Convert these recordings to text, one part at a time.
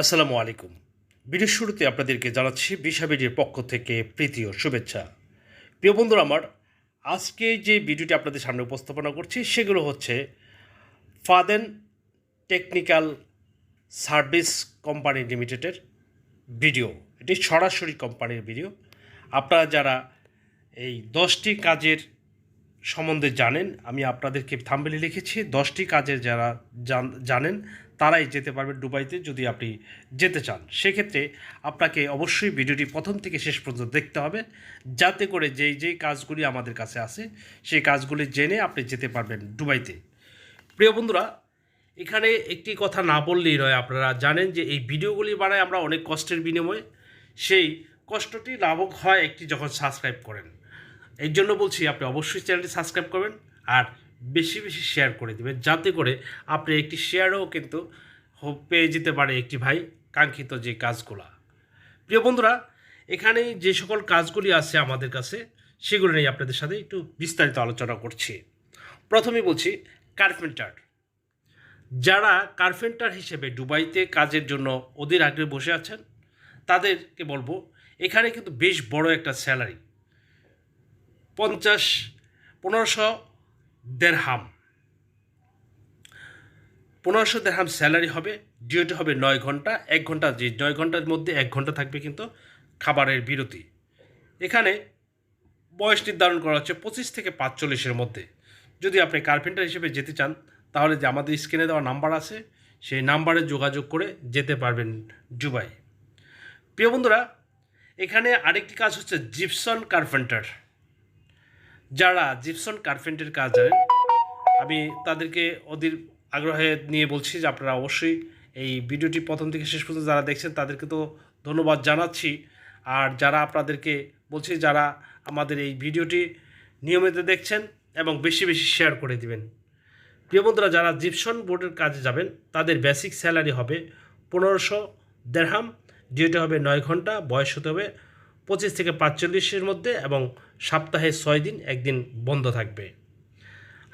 আসসালামু আলাইকুম। ভিডিওর শুরুতে আপনাদেরকে জানাচ্ছি বিশাবিডির পক্ষ থেকে প্রীতি ও শুভেচ্ছা। প্রিয় বন্ধুরা আমার, আজকে যে ভিডিওটি আপনাদের সামনে উপস্থাপনা করছি, সেগুলো হচ্ছে ফাদেন টেকনিক্যাল সার্ভিস কোম্পানি লিমিটেডের ভিডিও। এটি সরাসরি কোম্পানির ভিডিও। আপনারা যারা এই দশটি কাজের সম্বন্ধে জানেন, আমি আপনাদেরকে থাম্বেলে লিখেছি, দশটি কাজের যারা জান- জানেন, তারাই যেতে পারবেন দুবাইতে যদি আপনি যেতে চান। সেক্ষেত্রে আপনাকে অবশ্যই ভিডিওটি প্রথম থেকে শেষ পর্যন্ত দেখতে হবে, যাতে করে যেই যেই কাজগুলি আমাদের কাছে আছে, সেই কাজগুলি জেনে আপনি যেতে পারবেন দুবাইতে। প্রিয় বন্ধুরা, এখানে একটি কথা না বললেই নয়, আপনারা জানেন যে এই ভিডিওগুলি বানায় আমরা অনেক কষ্টের বিনিময়ে, সেই কষ্টটি লাভক হয় একটি যখন সাবস্ক্রাইব করেন। এই জন্য বলছি আপনি অবশ্যই চ্যানেলটি সাবস্ক্রাইব করবেন আর বেশি বেশি শেয়ার করে দেবেন, যাতে করে আপনি একটি শেয়ারও কিন্তু পেয়ে যেতে পারে একটি ভাই কাঙ্ক্ষিত যে কাজগুলা। প্রিয় বন্ধুরা, এখানে যে সকল কাজগুলি আছে আমাদের কাছে, সেগুলো নিয়ে আপনাদের সাথে একটু বিস্তারিত আলোচনা করছি। প্রথমে বলছি কার্পেন্টার যারা কার্পেন্টার হিসেবে দুবাইতে কাজের জন্য ওদের আগ্রহে বসে আছেন, তাদেরকে বলব, এখানে কিন্তু বেশ বড় একটা স্যালারি পঞ্চাশ, পনেরোশো দেড়হাম। পনেরোশো দেড়হাম স্যালারি হবে ডিওটি হবে নয় ঘণ্টা, এক ঘণ্টা যে নয় ঘণ্টার মধ্যে এক ঘণ্টা থাকবে কিন্তু খাবারের বিরতি। এখানে বয়স নির্ধারণ করা হচ্ছে পঁচিশ থেকে পাঁচচল্লিশের মধ্যে। যদি আপনি কার্পেন্টার হিসেবে যেতে চান, তাহলে যে আমাদের স্ক্রিনে দেওয়া নাম্বার আছে, সেই নাম্বারে যোগাযোগ করে যেতে পারবেন দুবাই। প্রিয় বন্ধুরা, এখানে আরেকটি কাজ হচ্ছে জিপসন কার্পেন্টার। যারা জিপসন কার্পেন্টের কাজ জানেন, আমি তাদেরকে ওদের আগ্রহে নিয়ে বলছি যে আপনারা অবশ্যই এই ভিডিওটি প্রথম থেকে শেষ পর্যন্ত যারা দেখছেন, তাদেরকে তো ধন্যবাদ জানাচ্ছি। আর যারা আপনাদেরকে বলছি, যারা আমাদের এই ভিডিওটি নিয়মিত দেখছেন এবং বেশি বেশি শেয়ার করে দিবেন। প্রিয় বন্ধুরা, যারা জিপসন বোর্ডের কাজে যাবেন, তাদের বেসিক স্যালারি হবে পনেরোশো দেড়হাম, ডিউটি হবে নয় ঘণ্টা, বয়স হতে হবে পঁচিশ থেকে পাঁচচল্লিশের মধ্যে এবং সপ্তাহে ছয় দিন, একদিন বন্ধ থাকবে।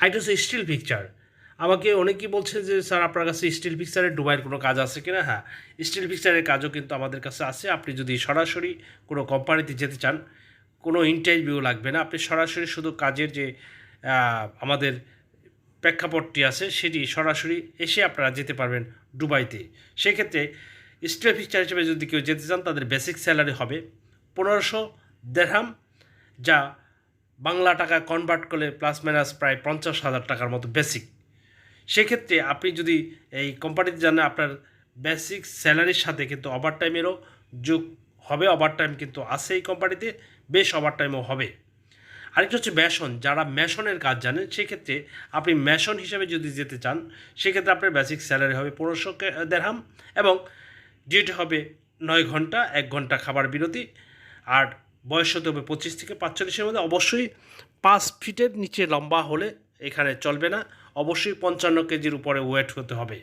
আরেকটা হচ্ছে স্টিল পিকচার। আমাকে অনেকেই বলছে যে, স্যার, আপনার কাছে স্টিল পিকচারের ডুবাইয়ের কোনো কাজ আছে কিনা? হ্যাঁ স্টিল পিকচারের কাজও কিন্তু আমাদের কাছে আছে। আপনি যদি সরাসরি কোনো কোম্পানিতে যেতে চান, কোনো ইন্টারভিউ লাগবে না। আপনি সরাসরি শুধু কাজের যে আমাদের প্রেক্ষাপটটি আছে, সেটি সরাসরি এসে আপনারা যেতে পারবেন দুবাইতে সেক্ষেত্রে স্টিল পিকচার হিসেবে যদি কেউ যেতে চান, তাদের বেসিক স্যালারি হবে পনেরোশো দেড়হাম যা বাংলা টাকা কনভার্ট করলে প্লাস মাইনাস প্রায় পঞ্চাশ হাজার টাকার মতো বেসিক সেক্ষেত্রে আপনি যদি এই কোম্পানিতে জানেন আপনার বেসিক স্যালারির সাথে কিন্তু ওভার টাইমেরও যোগ হবে ওভার টাইম কিন্তু আছে এই কোম্পানিতে বেশ ওভার টাইমও হবে। আরেকটা হচ্ছে ম্যাশন যারা ম্যাশনের কাজ জানেন, সেক্ষেত্রে আপনি ম্যাশন হিসেবে যদি যেতে চান, সেক্ষেত্রে আপনার বেসিক স্যালারি হবে পনেরোশো দেড়হাম এবং ডিউটি হবে নয় ঘণ্টা, এক ঘণ্টা খাবার বিরতি আর বয়স হতে হবে পঁচিশ থেকে পাঁচচল্লিশের মধ্যে অবশ্যই পাঁচ ফিটের নিচে লম্বা হলে এখানে চলবে না। অবশ্যই পঞ্চান্ন কেজির উপরে ওয়েট হতে হবে।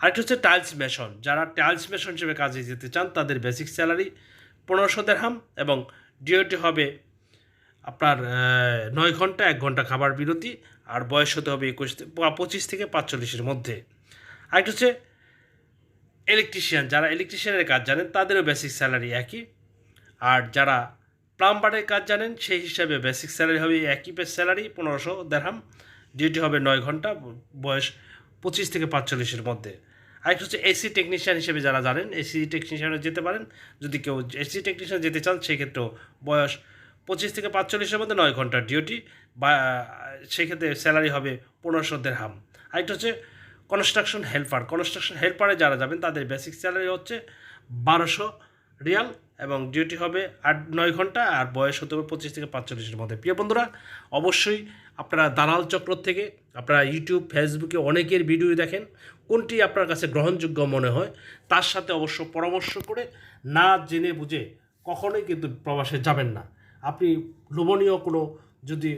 আরেকটা হচ্ছে টাইলস মেশন যারা টাইলস মেশন হিসেবে কাজে যেতে চান, তাদের বেসিক স্যালারি পনেরোশো দেড়হাম এবং ডিওটি হবে আপনার নয় ঘণ্টা, এক ঘণ্টা খাবার বিরতি আর বয়স হতে হবে একুশ পঁচিশ থেকে পাঁচচল্লিশের মধ্যে। আরেকটা হচ্ছে ইলেকট্রিশিয়ান যারা ইলেকট্রিশিয়ানের কাজ জানেন, তাদেরও বেসিক স্যালারি একই। আর যারা প্লাম্বারের কাজ জানেন, সেই হিসাবে বেসিক স্যালারি হবে একই পেস স্যালারি পনেরোশো দেড়হাম ডিউটি হবে নয় ঘণ্টা, বয়স পঁচিশ থেকে পাঁচচল্লিশের মধ্যে। আরেকটা হচ্ছে এসি টেকনিশিয়ান হিসেবে যারা জানেন এসি টেকনিশিয়ানে যেতে পারেন। যদি কেউ এসি টেকনিশিয়ান যেতে চান, সেক্ষেত্রেও বয়স পঁচিশ থেকে পাঁচচল্লিশের মধ্যে নয় ঘণ্টার ডিউটি বা সেক্ষেত্রে স্যালারি হবে পনেরোশো দেড়হাম আরেকটা হচ্ছে কনস্ট্রাকশন হেল্পার কনস্ট্রাকশন হেল্পারে যারা যাবেন, তাদের বেসিক স্যালারি হচ্ছে বারোশো রিয়াল। এবং ডিউটি হবে আট, নয় ঘণ্টা আর বয়স হতে হবে পঁচিশ থেকে পাঁচচল্লিশের মধ্যে। প্রিয় বন্ধুরা, অবশ্যই আপনারা দালাল চক্র থেকে, আপনারা ইউটিউব ফেসবুকে অনেকের ভিডিও দেখেন, কোনটি আপনার কাছে গ্রহণযোগ্য মনে হয়, তার সাথে অবশ্য পরামর্শ করে না জেনে বুঝে কখনোই কিন্তু প্রবাসে যাবেন না। আপনি লোভনীয় কোনো যদি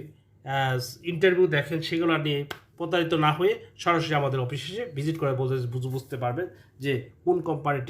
ইন্টারভিউ দেখেন, সেগুলো নিয়ে প্রতারিত না হয়ে সরাসরি আমাদের অফিসে ভিজিট করে বলতে বুঝতে পারবেন যে কোন কোম্পানিটি